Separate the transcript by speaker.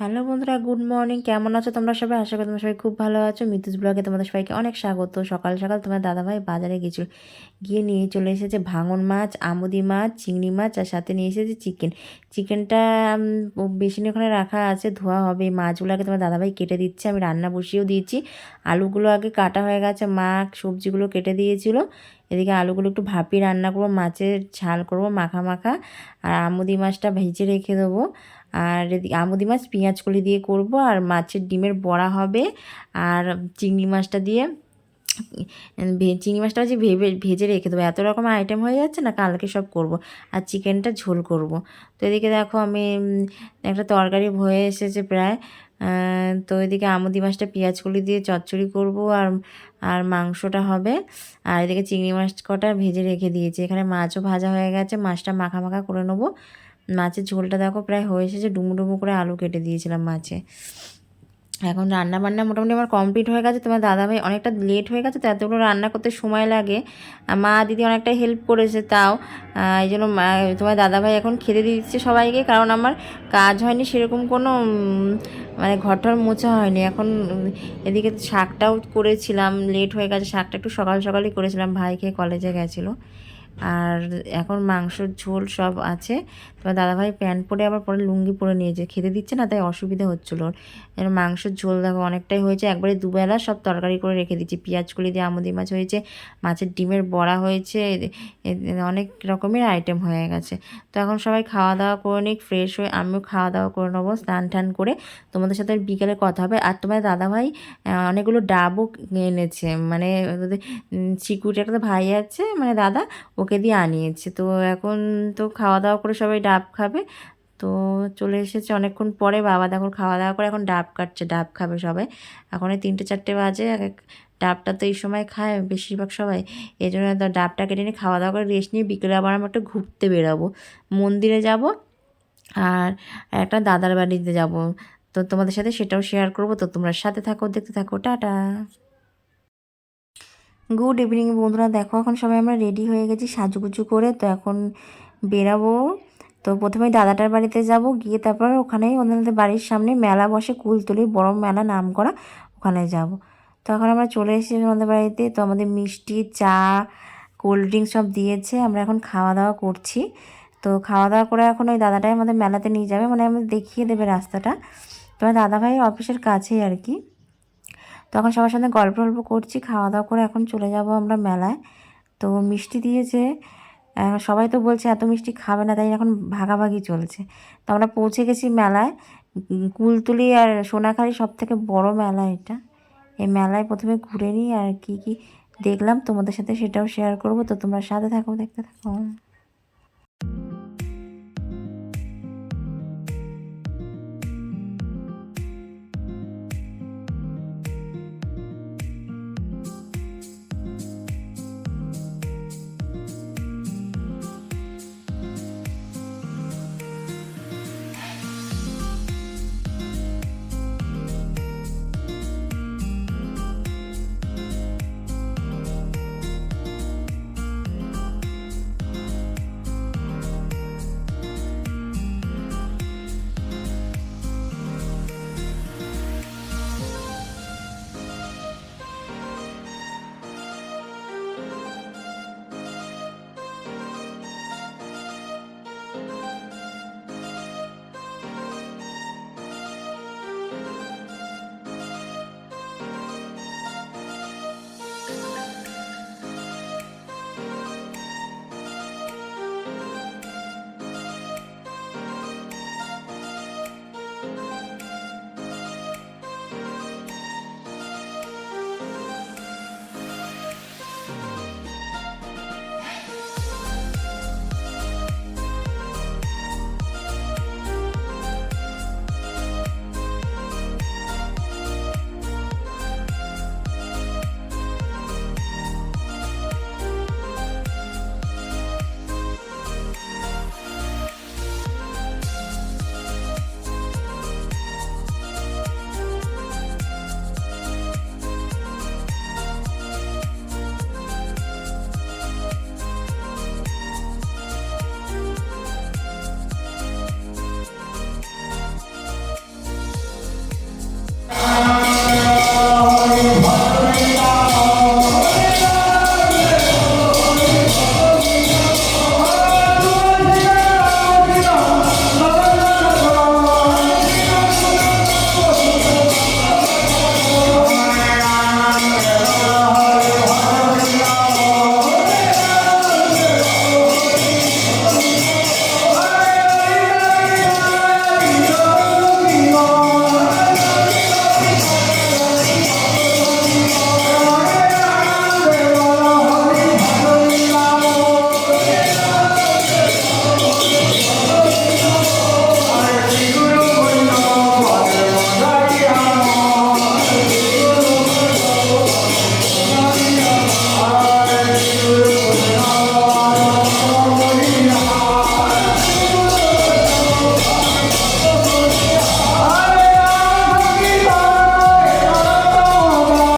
Speaker 1: Hello বন্ধুরা, good morning. কেমন আছো তোমরা সবাই? আশা করি তোমরা সবাই খুব ভালো আছো। মিতুস ব্লগে তোমাদের সবাইকে অনেক স্বাগত। সকাল সকাল তোমার দাদাভাই বাজারে গিয়েছিল গিয়ে নিয়ে চলে এসেছে ভাঙন মাছ, আমুদি মাছ, চিংড়ি মাছ আর সাথে নিয়ে এসেছে চিকেন। চিকেনটা বেশি ওখানে রাখা আছে, ধোয়া হবে। মাছগুলোকে তোমার দাদাভাই কেটে দিচ্ছে, আমি রান্না বসিয়েও দিয়েছি। আলুগুলো আগে কাটা হয়ে গেছে মা সবজিগুলো কেটে দিয়েছিল। এদিকে আলুগুলো একটু ভাপিয়ে রান্না করব, মাছের ঝাল করব, মাখা মাখা। আর আমুদি মাছটা ভেজে রেখে দেবো। আর এদিকে আমুদি মাছ পেঁয়াজ কলি দিয়ে করব, আর মাছের ডিমের বড়া হবে। আর চিংড়ি মাছটা দিয়ে চিংড়ি মাছটা হচ্ছে ভেবে, ভেজে রেখে দেবো। এত রকম আইটেম হয়ে যাচ্ছে না, কালকে সব করব। আর চিকেনটা ঝোল করব। তো এদিকে দেখো আমি একটা তরকারি হয়ে এসেছে প্রায়। তো এদিকে আমুদি মাছটা পেঁয়াজকলি দিয়ে চচ্চড়ি করব আর আর মাংসটা হবে। আর এদিকে চিংড়ি মাছ কটা ভেজে রেখে দিয়েছি। এখানে মাছও ভাজা হয়ে গেছে, মাছটা মাখা মাখা করে নেব। মাছের ঝোলটা দেখো প্রায় হয়ে এসেছে, ডুমু ডুমু করে আলু কেটে দিয়েছিলাম মাছে। এখন রান্না বান্না মোটামুটি আমার কমপ্লিট হয়ে গেছে। তোমার দাদাভাই অনেকটা লেট হয়ে গেছে তো এতগুলো রান্না করতে সময় লাগে। মা দিদি অনেকটা হেল্প করেছে তাও। এই জন্য তোমার দাদাভাই এখন খেতে দিচ্ছে সবাইকে, কারণ আমার কাজ হয়নি সেরকম কোনো মানে ঘরটর মোছা হয়নি। এখন এদিকে শাকটাও করেছিলাম লেট হয়ে গেছে, শাকটা একটু সকাল সকালই করেছিলাম ভাইকে কলেজে গেছিল। আর এখন মাংসর ঝোল সব আছে। তোমার দাদাভাই প্যান্ট পরে আবার পরে লুঙ্গি পরে নিয়েছে। খেতে দিচ্ছে না, তাই অসুবিধা হচ্ছিল এর মাংসের ঝোল দেখো অনেকটাই হয়েছে। একবারে দুবেলা সব তরকারি করে রেখে দিচ্ছি পেঁয়াজ কলি দিয়ে আমুদি মাছ হয়েছে, মাছের ডিমের বড়া হয়েছে অনেক রকমের আইটেম হয়ে গেছে। তো এখন সবাই খাওয়া দাওয়া করে নিক ফ্রেশ হয়ে আমিও খাওয়া দাওয়া করে নেব, স্নান টান করে। তোমাদের সাথে বিকেলে কথা হবে। আর তোমার দাদাভাই অনেকগুলো ডাবও এনেছে মানে চিকুটি একটা ভাই আছে মানে দাদা ওকে দিয়ে আনিয়েছে। তো এখন তো খাওয়া দাওয়া করে সবাই ডাব খাবে। তো চলে এসেছে অনেকক্ষণ পরে বাবা দেখো খাওয়া দাওয়া করে এখন ডাব কাটছে, ডাব খাবে সবাই। এখন এই তিনটে চারটে বাজে ডাবটা তো এই সময় খায় বেশিরভাগ সবাই। এই জন্য ডাবটা কেটে নিয়ে খাওয়া দাওয়া করে রেস্ট নিয়ে বিকেলে আবার আমরা একটু ঘুরতে বেরাবো। মন্দিরে যাব আর একটা দাদার বাড়িতে যাব। তো তোমাদের সাথে সেটাও শেয়ার করব। তো তোমরা সাথে থাকো, দেখতে থাকো, টাটা। গুড ইভিনিং বন্ধুরা। দেখো, এখন সবাই আমরা রেডি হয়ে গেছি সাজুগুজু করে। তো এখন বেরাবো। তো প্রথমে দাদাটার বাড়িতে যাব। গিয়ে তারপর ওখানেই ওনাদের বাড়ির সামনে মেলা বসে কুলতলি, বড় মেলা নাম করা ওখানে যাব। তো এখন আমরা চলে এসেছি আমাদের বাড়িতে। তো আমাদের মিষ্টি, চা কোল্ড ড্রিঙ্কস সব দিয়েছে। আমরা এখন খাওয়া দাওয়া করছি। তো খাওয়া দাওয়া করে এখন ওই দাদাটাই আমাদের মেলাতে নিয়ে যাবে। মানে আমাদের দেখিয়ে দেবে রাস্তাটা। তোমার দাদাভাই অফিসের কাছেই আর কি। তখন সবার সাথে গল্প গল্প করছি খাওয়া দাওয়া করে এখন চলে যাব আমরা মেলায়। তো মিষ্টি দিয়েছে সবাই তো বলছে এত মিষ্টি খাবে না, তাই এখন ভাগাভাগি চলছে। তো আমরা পৌঁছে গেছি মেলায় কুলতুলি আর সোনাখালি সব থেকে বড় মেলা এটা। এই মেলায় প্রথমে ঘুরে নিই আর কি কি দেখলাম, তোমাদের সাথে সেটাও শেয়ার করব। তো তোমরা সাথে থাকো, দেখতে থাকো।